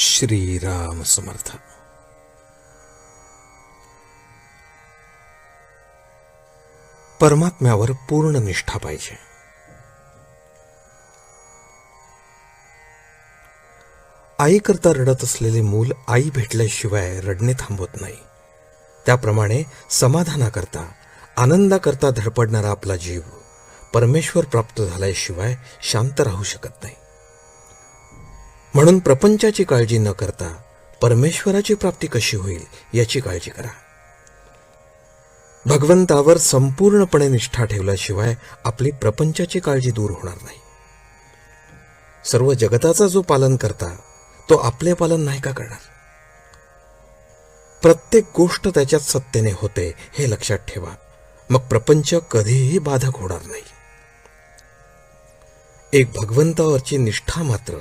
श्रीराम समर्थ. परमात्म्यावर पूर्ण निष्ठा पाहिजे. आई करता रडत असलेले मूल आई भेटल्याशिवाय रडणे थांबवत नाही. त्याप्रमाणे समाधानाकरता आनंदाकरता धडपडणारा आपला जीव परमेश्वर प्राप्त झाल्याशिवाय शांत राहू शकत नाही. म्हणून प्रपंचाची काळजी न करता परमेश्वराची प्राप्ती कशी होईल याची काळजी करा. भगवंतावर संपूर्णपणे निष्ठा ठेवल्याशिवाय आपली प्रपंचाची काळजी दूर होणार नाही. सर्व जगताचा जो पालन करता तो आपले पालन नाही का करणार? प्रत्येक गोष्ट त्याच्यात सत्तेने होते हे लक्षात ठेवा. मग प्रपंच कधीही बाधक होणार नाही. एक भगवंतावरची निष्ठा मात्र